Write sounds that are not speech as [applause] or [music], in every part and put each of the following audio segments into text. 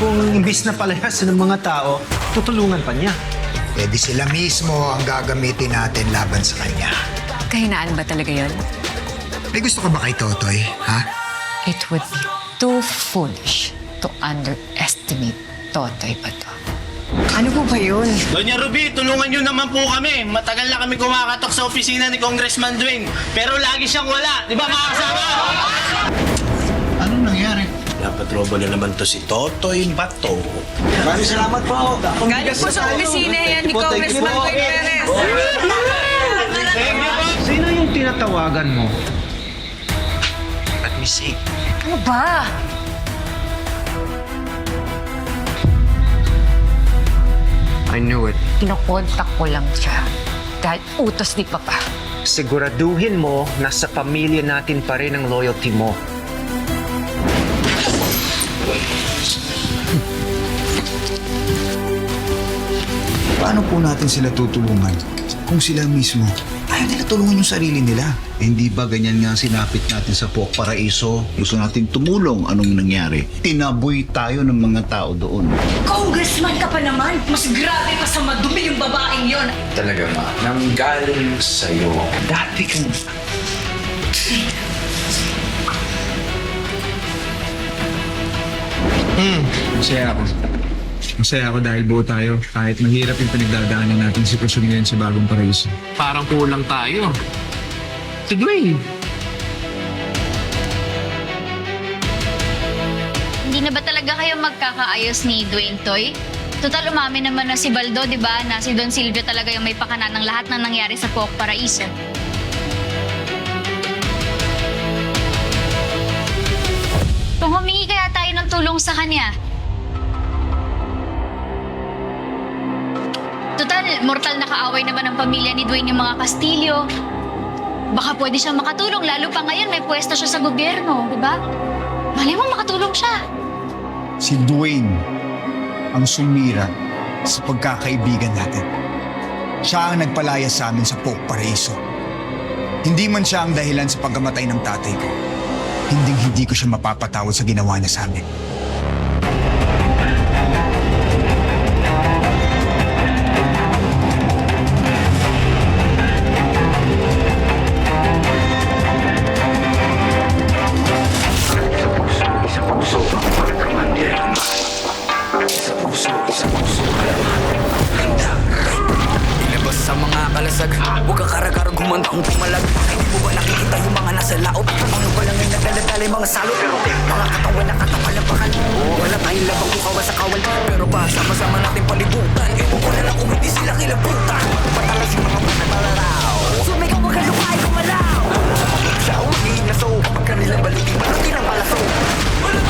kung imbis na palayasin ng mga tao, tutulungan pa niya. Eh di sila mismo ang gagamitin natin laban sa kanya. Kahinaan ba talaga yon? May gusto ka ba kay Totoy, ha? It would be too foolish to underestimate Totoy Bato. Ano po ba yun? Doña Ruby, tulungan niyo naman po kami. Matagal na kami kumakatok sa opisina ni Congressman Dwayne. Pero lagi siyang wala. Di ba mga kasama? Anong nangyari? Napatrobo na naman to si Totoy Bato. Maraming salamat po. Galing po sa opisina yan ni Congressman Boy Perez. Sino yung tinatawagan mo? Let me see. Ano ba? I knew it. Pinokontak ko lang siya. Dahil utos ni Papa. Siguraduhin mo na sa pamilya natin pa rin ang loyalty mo. Paano po natin sila tutulungan kung sila mismo ayaw nila tulungan yung sarili nila? Hindi ba ganyan nga sinapit natin sa Pok Paraiso? Gusto natin tumulong. Anong nangyari? Tinaboy tayo ng mga tao doon. Congressman ka pa naman! Mas grabe pa sa madumi yung babaeng yon. Talaga ma, nanggaling sa'yo. Dati kang... Masaya ako. Masaya ako dahil buo tayo. Kahit mahirap yung pinagdadaanan natin si ngayon sa bagong paraiso. Parang kulang tayo. Si Dwayne. Hindi na ba talaga kayo magkakaayos ni Dwayne Toy? Total umamin naman na si Baldo, di ba, na si Don Silvio talaga yung may pakana ng lahat na nangyari sa Pok Paraiso. Tulong sa kanya, Total, mortal na kaaway naman ng pamilya ni Dwayne yung mga Castillo. Baka pwede siyang makatulong, lalo pa ngayon may pwesto siya sa gobyerno, di ba? Mali mo makatulong siya. Si Dwayne ang sumira sa pagkakaibigan natin. Siya ang nagpalaya sa amin sa Pope Paraiso. Hindi man siya ang dahilan sa pagkamatay ng tatay ko. Hinding hindi ko siya mapapatawad sa ginawa niya sa amin. Kalasag Huwag kang karagarag humandang pumalag Hindi mo ba nakikita yung mga nasa laot? Ano ba lang yung nagdaladala yung mga salot? Mga katawan na katapalapakan Wala tayong labang kukawa sa kawal Pero pa sama-sama natin palibutan. Ewan ko na lang kung hindi sila kilabutan. Patalas yung mga pananalaraw Sumigaw wag ka lukay kumalaw. Siya ang magiging naso Kapag kanilang balikin Balikin ang palaso Wala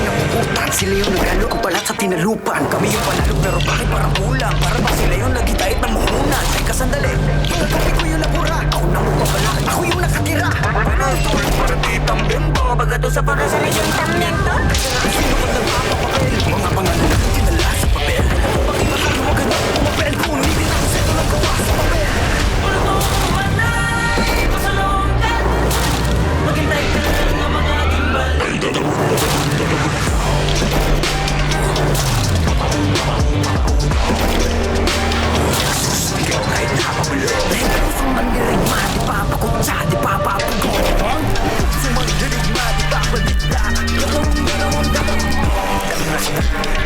Sila yung nagalo Ang balat sa tinalupan. Kami yung panalo Pero bakit parang kulang Para ba sila yung nagitahit ng muhunan Teka sandali Kagabi ko yung labura Ako na mapapala Ako yung nakatira. Pero ito? Para ditang bimbo Bagato sa para sa lesyong tamyento Sino ko nagpapapapel Mga pangalan na tinala sa papel. Pag imakagawa ka na Pumapel Kung hindi na sa ito nagawa sa papel. Wala mo kumanay Masalungkat Maghintay ka lang ng mga gimbal Susumigaw kahit napapulong Dahil puso man dirigma Di papakutsa, di papapagong Puso man dirigma, di papadikta Dalawang, dalawang, dalawang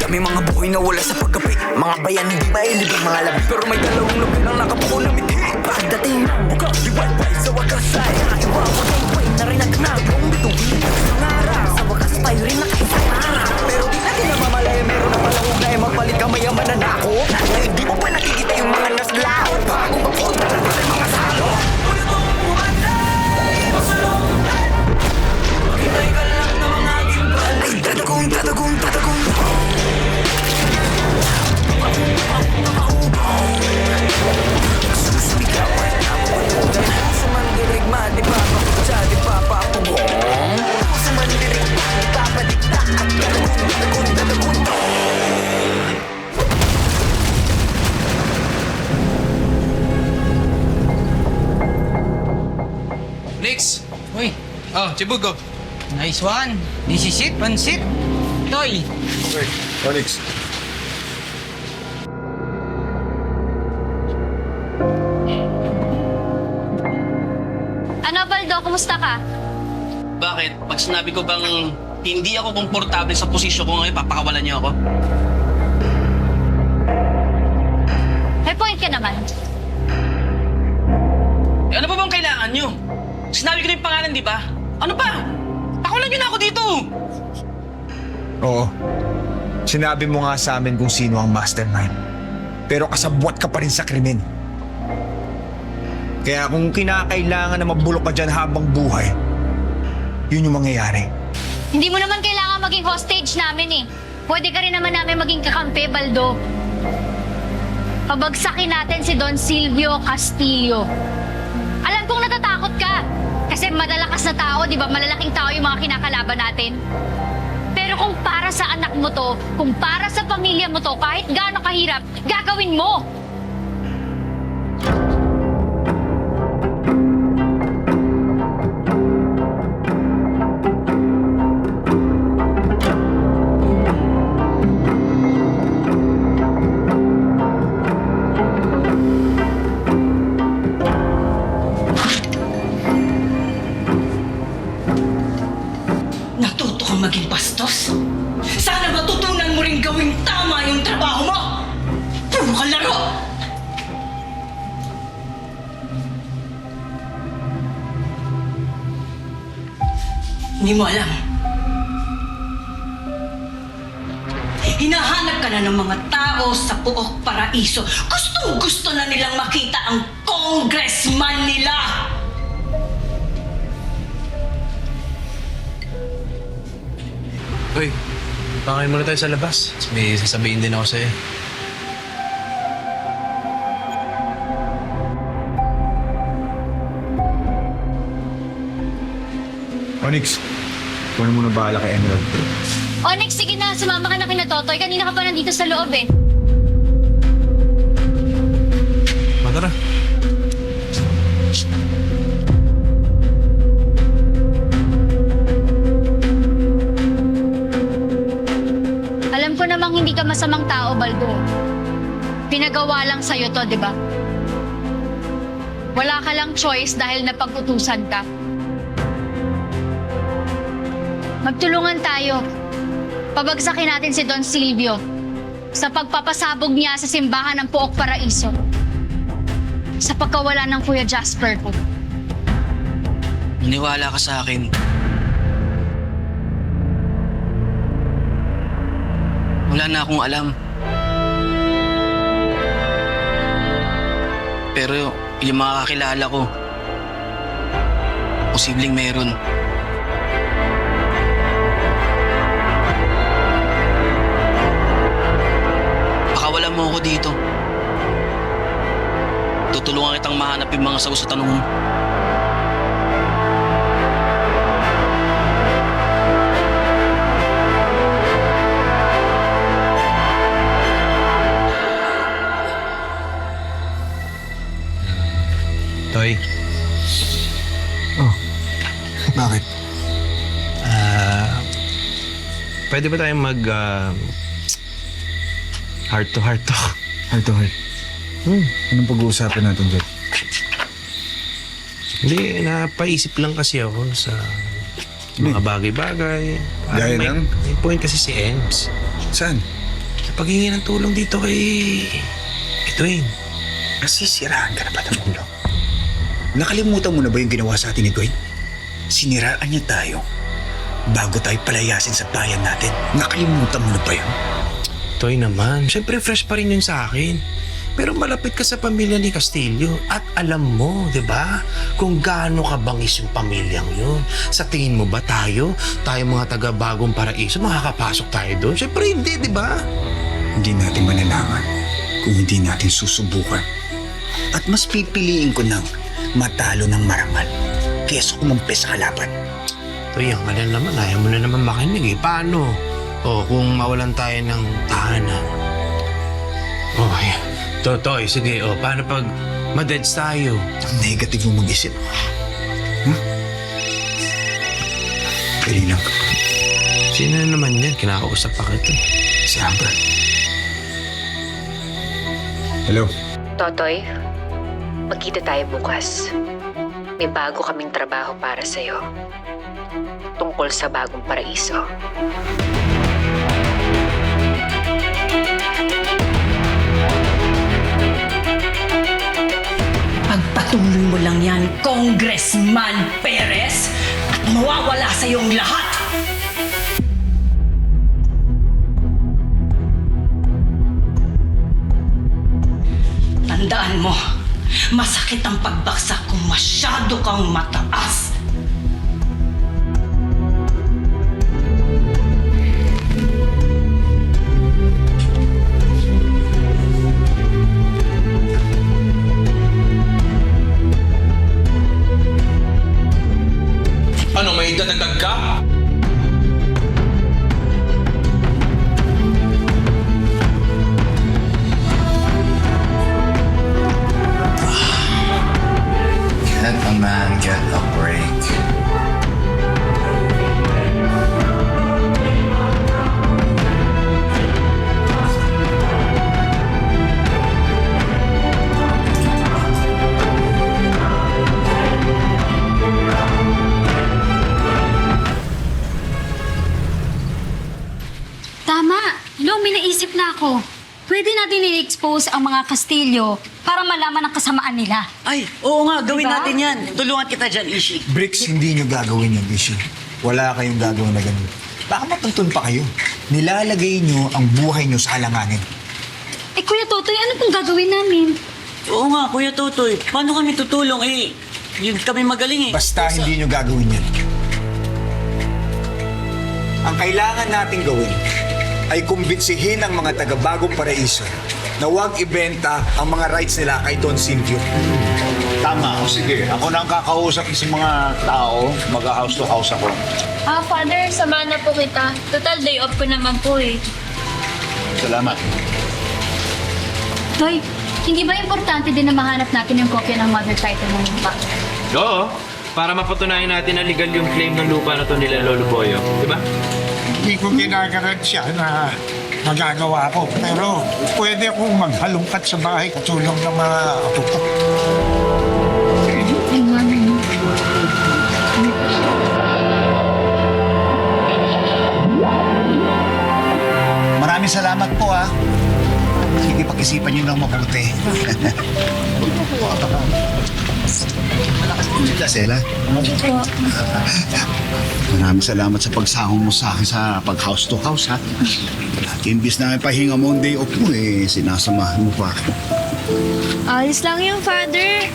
Kami mga buhay na wala sa paggabi Mga bayan hindi mailibig mga labi. Pero may dalawang labi lang nakapuko na mithi. Pagdating ng buka, wifi sa wakas ay Iwa ko ng way na rin nagnag Kung bituin Sa wakas rin nakaisang araw Pero di natin namamalaya Meron na palang ugnay Magpalit ka mayaman na nako. Ngayon di mo pa nakikita yung mga naslao Bago mapunta na tayo mga salo. Ulo mong pumatay Masalungan Maghintay ka lang ng mga gimbal Ay napukulan Chibugo. Nice one. This is it, pansit. Toy. Onyx. Ano, Baldo? Kumusta ka? Bakit? Pag sinabi ko bang hindi ako komportable sa posisyon ko ngayon, papakawalan niyo ako? May point ka naman. Eh, ano pa bang kailangan niyo? Sinabi ko na yung pangalan, di ba? Ano pa? Pakawalan niyo na ako dito! Oo. Sinabi mo nga sa amin kung sino ang mastermind. Pero kasabwat ka pa rin sa krimen. Kaya kung kinakailangan na mabulok ka dyan habang buhay, yun yung mangyayari. Hindi mo naman kailangan maging hostage namin eh. Pwede ka rin naman namin maging kakampi, Baldo. Pabagsakin natin si Don Silvio Castillo. Alam kong natatakot ka. Kasi madalakas na tao, di ba? Malalaking tao yung mga kinakalaban natin. Pero kung para sa anak mo to, kung para sa pamilya mo to, kahit gaano kahirap, gagawin mo. Kang maging bastos? Sana matutunan mo rin gawing tama yung trabaho mo! Puro ka laro! Hindi mo alam. Hinahanap ka na ng mga tao sa Puok Paraiso. Gustong gusto na nilang makita ang congressman nila! Uy, pakain muna tayo sa labas. May sasabihin din ako sa'yo. Onyx, ikaw na muna bahala kay Emerald. Onyx, sige na, sumama ka na kina Totoy. Kanina ka pa nandito sa loob eh. Hindi ka masamang tao, Baldo. Pinagawa lang sa'yo to, di ba? Wala ka lang choice dahil napag-utusan ka. Magtulungan tayo. Pabagsakin natin si Don Silvio sa pagpapasabog niya sa simbahan ng Pook Paraiso. Sa pagkawala ng Kuya Jasper ko. Maniwala ka sa akin. Wala na akong alam. Pero yung mga kakilala ko, posibleng meron. Pakawalan mo ako dito. Tutulungan kitang mahanap yung mga sagot sa tanong mo. Toy, Bakit? ah... pwede ba tayong mag... ah, heart to heart talk? Heart to heart. Hmm, anong pag-uusapan natin dyan? Hindi, napaisip lang kasi ako sa mga bagay-bagay. Parang Gaya may, ng? may point kasi si Ems. Saan? Sa paghingi ng tulong dito kay... kay Dwayne. Nasisiraan ka na ba ng ulo? Nakalimutan mo na ba yung ginawa sa atin ni Dwayne? Siniraan niya tayo bago tayo palayasin sa bayan natin. Nakalimutan mo na ba yun? Toy naman, syempre fresh pa rin yun sa akin. Pero malapit ka sa pamilya ni Castillo at alam mo, di ba, kung gaano kabangis yung pamilyang yun. Sa tingin mo ba tayo, tayo mga taga bagong paraiso, makakapasok tayo doon? Syempre hindi, di ba? Hindi natin malalaman kung hindi natin susubukan. At mas pipiliin ko ng matalo ng marangal kesa kumampi sa kalaban. Toy, ang alin naman, ayaw mo na naman makinig eh. Paano? O, kung mawalan tayo ng tahanan. Oh, yeah. Totoy, sige, o, paano pag madeds tayo? Ang negative mo mag-isip. Hmm? Dali lang. Sino na naman yan? Kinakausap pa kita. Si Amber. Hello? Totoy, magkita tayo bukas. May bago kaming trabaho para sa'yo. Tungkol sa bagong paraiso. Pagpatuloy mo lang yan, Congressman Perez, at mawawala sa iyong lahat. Tandaan mo, masakit ang pagbaksak kung masyado kang mataas. I-expose ang mga Kastilyo para malaman ang kasamaan nila. Ay, oo nga, gawin Diba? natin yan. Tulungan kita dyan, Ishi. Bricks, hindi nyo gagawin yung issue. Wala kayong gagawin na ganun. Baka matuntun pa kayo. Nilalagay nyo ang buhay nyo sa alanganin. Eh, Kuya Totoy, ano pong gagawin namin? Oo nga, Kuya Totoy. Paano kami tutulong eh? Yun kami magaling eh. Basta hindi nyo gagawin yan. Ang kailangan nating gawin ay kumbinsihin ang mga taga-bagong paraiso na huwag ibenta ang mga rights nila kay Don Silvio. Tama. O sige, ako na ang kakausap sa mga tao. Mag-house to house ako. Ah, Father, sama na po kita. Total day off ko naman po eh. Salamat. Toy, hindi ba importante din na mahanap natin yung kopya ng mother title ng lupa? Oo. Para mapatunayan natin na legal yung claim ng lupa na to nila Lolo Boyo. Di ba? Hindi ko ginagarat siya na magagawa ko. Pero pwede akong maghalungkat sa bahay katulong ng mga apo ko. Maraming salamat po ah. Sige, pag-isipan nyo ng mabuti. Sila, Sela. Maraming salamat sa pagsahong mo sa akin sa pag-house to house, ha? At imbis na pahinga mo ang day off mo, eh, sinasamahan mo pa. Ayos lang yung father.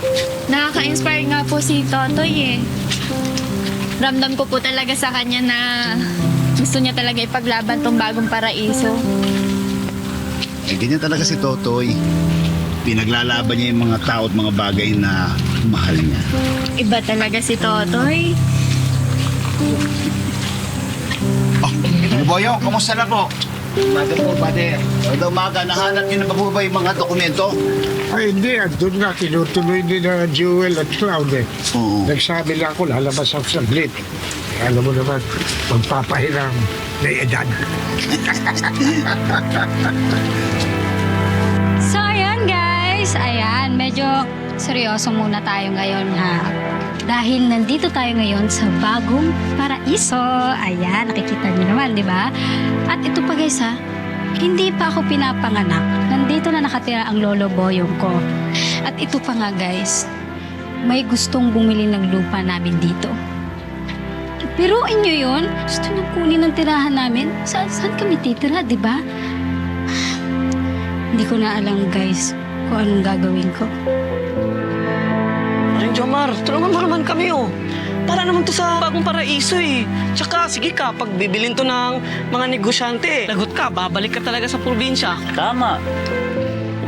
Nakaka-inspire nga po si Totoy eh. Ramdam ko po talaga sa kanya na gusto niya talaga ipaglaban tong bagong paraiso. Eh, ganyan talaga si Totoy. Pinaglalaban niya yung mga tao at mga bagay na mahal niya. Iba talaga si Totoy. Oh, ano Boyo, kamusta na po? Umaga po, pade. Umaga, umaga. Nahanap niyo na ba po ba yung mga dokumento? Ay hindi, doon nga tinutuloy ni na Jewel at Cloud eh. Oo. Nagsabi lang ako, lalabas ako sa glit. Alam mo naman, magpapahiram na edad. So ayan guys, ayan, medyo seryoso muna tayo ngayon ha. Dahil nandito tayo ngayon sa bagong paraiso. Ayan, nakikita niyo naman, di ba? At ito pa guys ha, hindi pa ako pinapanganak. Nandito na nakatira ang lolo boyong ko. At ito pa nga guys, may gustong bumili ng lupa namin dito. Pero inyo yun, gusto nang kunin ng tirahan namin. Sa saan kami titira, di ba? [sighs] Hindi ko na alam guys kung anong gagawin ko. Aling Jomar, tulungan mo naman kami oh. Para naman to sa bagong paraiso eh. Tsaka sige ka, pag bibilin to ng mga negosyante, lagot ka, babalik ka talaga sa probinsya. Tama.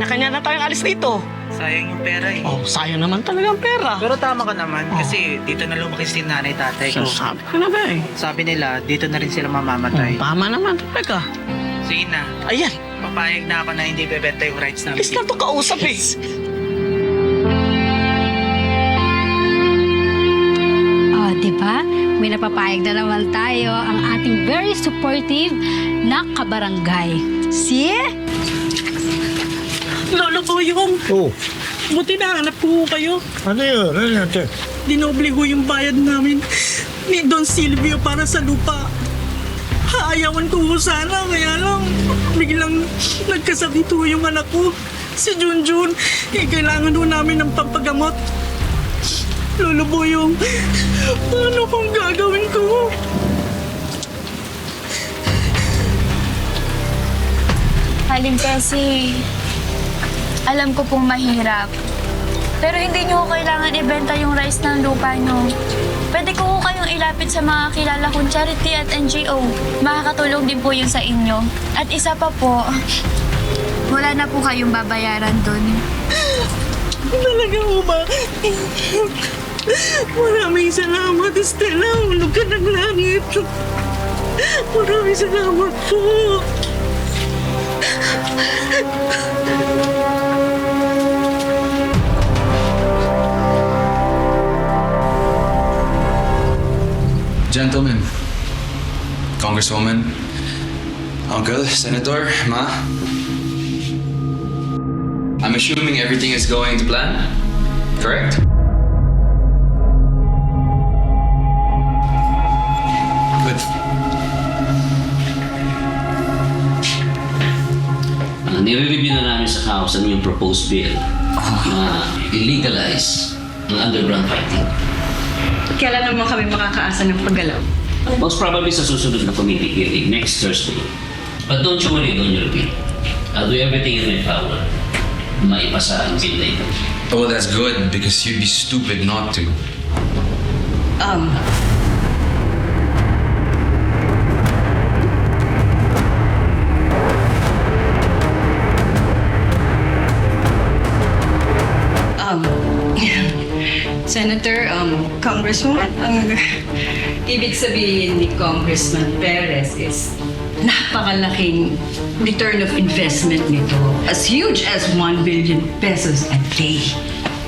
Nakanya na tayong alis dito. Sayang yung pera eh. Oh, sayang naman talaga ang pera. Pero tama ka naman kasi dito na lumaki si nanay tatay ko. Sabi ko na ba eh. Sabi nila, dito na rin sila mamamatay. Tama naman, talaga. Sige na, Ayan, papayag na ako na hindi bebenta yung rights namin. alis na to kausap eh. Oh, 'di ba? may napapayag na naman tayo ang ating very supportive na kabarangay. See? Lolo Boyong, Oh, buti nahanap ko kayo. ano yun? Ano yun? te? Dinobligo yung bayad namin ni Don Silvio para sa lupa. Haayawan ko ho sana, kaya lang biglang nagkasakit ho yung anak ko. Si Junjun, eh, kailangan ho namin ng pampagamot. Lolo Boyong, paano kung gagawin ko? Haling kasi, alam ko pong mahirap. Pero hindi ko kailangan ibenta yung rice ng lupa nyo. Pwede ko ko kayong ilapit sa mga kilala kong charity at NGO. Makakatulong din po yun sa inyo. At isa pa po, wala na po kayong babayaran doon. Talaga ho ba? Maraming salamat, Estela. Hulog ka ng langit. Maraming salamat po. Gentlemen, Congresswoman, Uncle, Senator, Ma. I'm assuming everything is going to plan, correct? Good. Uh, nire-review na namin sa House ang yung proposed bill na illegalize ang underground fighting. Kailan naman kami makakaasa ng paggalaw? Most probably sa susunod na committee hearing next Thursday. But don't you worry, Don Yorby. I'll do everything in my power na maipasa ang bill na ito. Oh, that's good because you'd be stupid not to. Um, Senator, um, Congresswoman, ang ibig sabihin ni Congressman Perez is napakalaking return of investment nito. As huge as 1 billion pesos a day.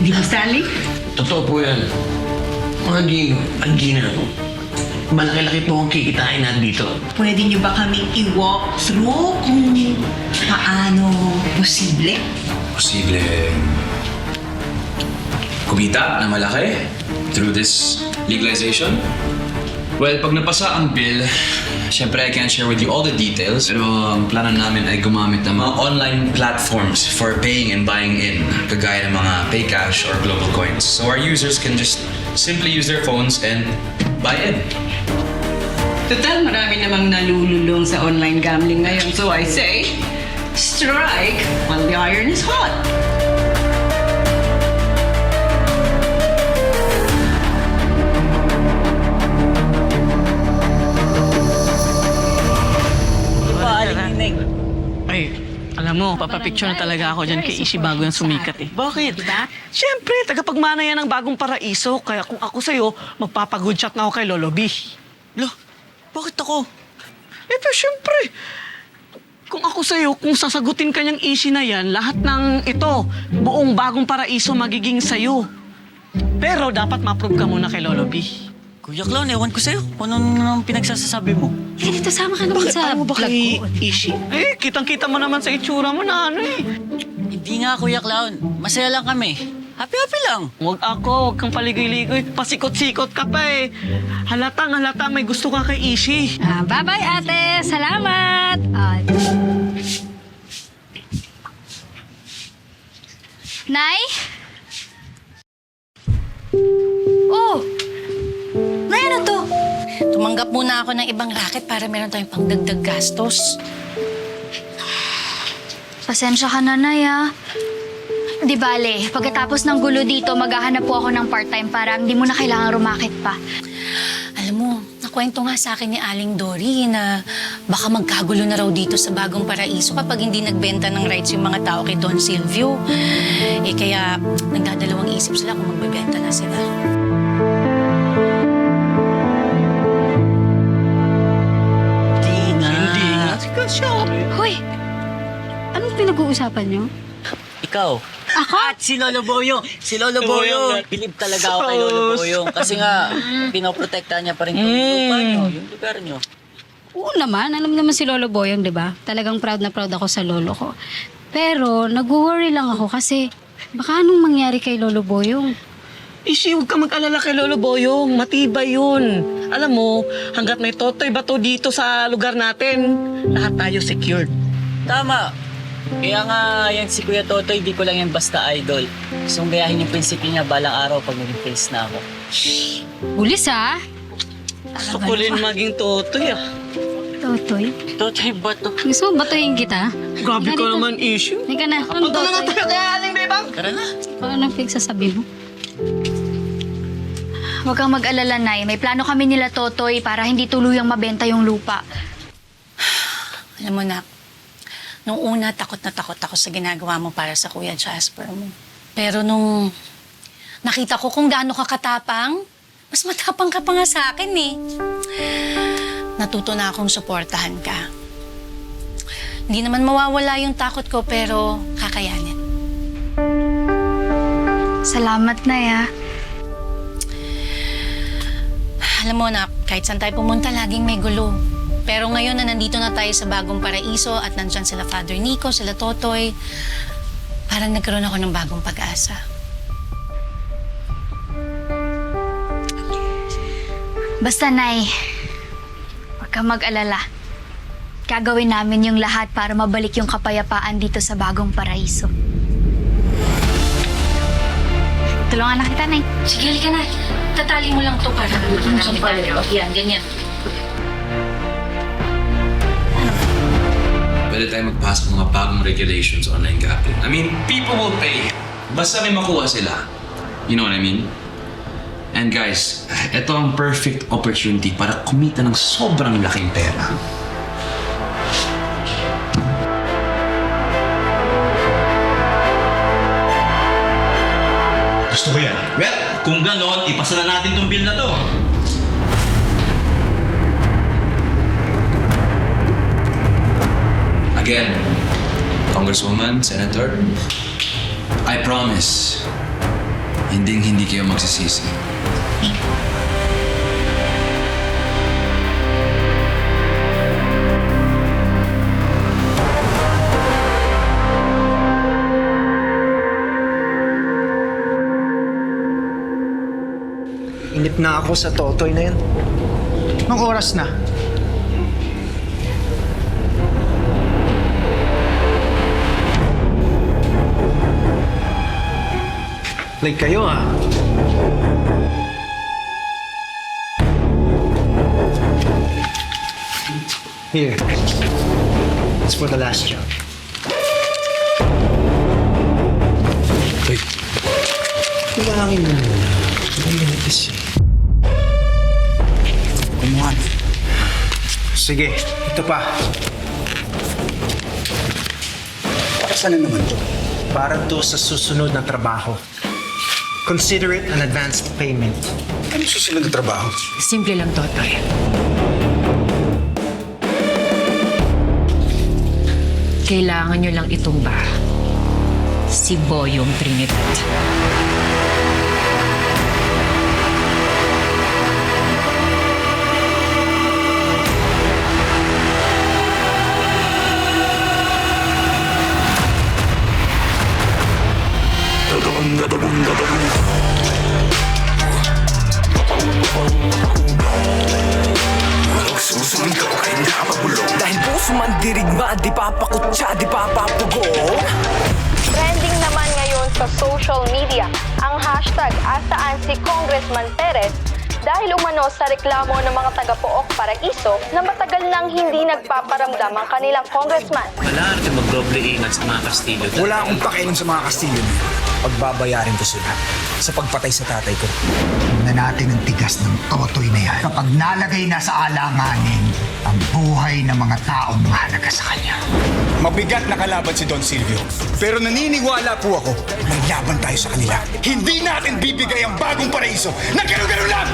Di ba, Stanley? Totoo po yan. Mga Gino, ang Gina, malaki-laki po ang kikitain natin dito. Pwede niyo ba kaming i-walk through kung paano posible? Posible kumita na malaki through this legalization? Well, pag napasa ang bill, syempre I can't share with you all the details. Pero ang plano namin ay gumamit ng mga online platforms for paying and buying in, kagaya ng mga Paycash or Global Coins. So our users can just simply use their phones and buy in. Total, marami namang nalululong sa online gambling ngayon. So I say, strike while the iron is hot. Mo, papapicture na talaga ako dyan kay Ishi bago yung sumikat eh. Bakit? Siyempre, tagapagmana yan ng bagong paraiso. Kaya kung ako sa'yo, magpapagood shot na ako kay Lolo B. Lo, bakit ako? Eh, pero siyempre, kung ako sa'yo, kung sasagutin ka niyang Ishi na yan, lahat ng ito, buong bagong paraiso magiging sa'yo. Pero dapat ma-approve ka muna kay Lolo B. Kuya Clown, ewan ko sa'yo. Kung ano nang pinagsasasabi mo. Dito sama ka naman sa Ayaw mo ba vlog kay ko. Ishi? Eh, kitang-kita mo naman sa itsura mo na ano eh. Hindi nga, Kuya Clown. Masaya lang kami. Happy-happy lang. Huwag ako, huwag kang paligoy-ligoy. Pasikot-sikot ka pa eh. Halatang halata may gusto ka kay Ishi. Ah, bye-bye, ate. Salamat. Ah. Nay? Oh! Nay, ano to? Tumanggap muna ako ng ibang racket para meron tayong pangdagdag gastos. Pasensya ka na, Nay, ah. Di bale, pagkatapos ng gulo dito, maghahanap po ako ng part-time para hindi mo na kailangan rumakit pa. Alam mo, nakwento nga sa akin ni Aling Dory na baka magkagulo na raw dito sa bagong paraiso kapag hindi nagbenta ng rights yung mga tao kay Don Silvio. Eh kaya nagdadalawang isip sila kung magbebenta na sila. Siya. Hoy! Anong pinag-uusapan niyo? Ikaw, At si Lolo Boyong. Si Lolo Boyong. Bilib talaga ako kay Lolo Boyong. Kasi nga, pinoprotektahan niya pa rin yung lupa niyo, yung lugar niyo. Oo naman, alam naman si Lolo Boyong, di ba? Talagang proud na proud ako sa lolo ko. Pero, nag-worry lang ako kasi baka anong mangyari kay Lolo Boyong? Ishi, huwag ka mag-alala kay Lolo Boyong. Matibay yun. Alam mo, hanggat may totoy bato dito sa lugar natin, lahat tayo secured. Tama. Kaya nga, yan si Kuya Totoy, di ko lang yan basta idol. Gusto kong gayahin yung prinsipyo niya balang araw pag naging face na ako. Bulis ha? Gusto ko rin maging totoy ah. Totoy? Totoy bato. Gusto mo batuhin kita? Grabe ka naman, issue. Halika na. Ang Punta na nga totoy. tayo kaya Aling Bebang. Tara na. Paano pinagsasabi mo? Huwag kang mag-alala, Nay. May plano kami nila, Totoy, para hindi tuluyang mabenta yung lupa. [sighs] Alam mo na, nung una, takot na takot ako sa ginagawa mo para sa Kuya Jasper mo. Pero nung nakita ko kung gaano ka katapang, mas matapang ka pa nga sa akin eh. Natuto na akong suportahan ka. Hindi naman mawawala yung takot ko, pero kakayanin. Salamat, Nay, ah. Alam mo na, kahit saan tayo pumunta, laging may gulo. Pero ngayon na nandito na tayo sa bagong paraiso at nandyan sila Father Nico, sila Totoy, parang nagkaroon ako ng bagong pag-asa. Basta, Nay, huwag kang mag-alala. Gagawin namin yung lahat para mabalik yung kapayapaan dito sa bagong paraiso. Tulungan na kita, Nay. Sige, halika na. Tatali mo lang to para marami tayo. Yan, ganyan. Pwede tayo magpasok ng mga bagong regulations on online gambling. I mean, people will pay. Basta may makuha sila. You know what I mean? And guys, ito ang perfect opportunity para kumita ng sobrang laking pera. Kung ganon, ipasa na natin tong bill na to. Again, Congresswoman, Senator, I promise, hinding hindi kayo magsisisi. Inip na ako sa totoy na yan. Nung oras na, Like kayo ah. Here. It's for the last job. Wait. Kulangin mo muna. Naliligtas Sige, ito pa. Para saan na naman to? Para to sa susunod na trabaho. Consider it an advanced payment. Ano susunod na trabaho? Simple lang, Totoy. Kailangan nyo lang itumba si Boyong Trinidad. Dahil puso man dirigma, di papakutsa, di papapugo Trending naman ngayon sa social media ang hashtag asaan si Congressman Perez dahil umano sa reklamo ng mga taga-Pook Paraiso na matagal nang hindi nagpaparamdam ang kanilang congressman. Wala natin magdoble ingat sa mga Kastilyo. Wala akong pakialam sa mga Kastilyo. Pagbabayarin ko sila sa pagpatay sa tatay ko. Tingnan natin ang tigas ng totoy na yan. Kapag nalagay na sa alanganin, ang buhay ng mga taong mahalaga sa kanya. Mabigat na kalaban si Don Silvio. Pero naniniwala po ako, maglaban tayo sa kanila. Hindi natin bibigay ang bagong paraiso na gano'n lang!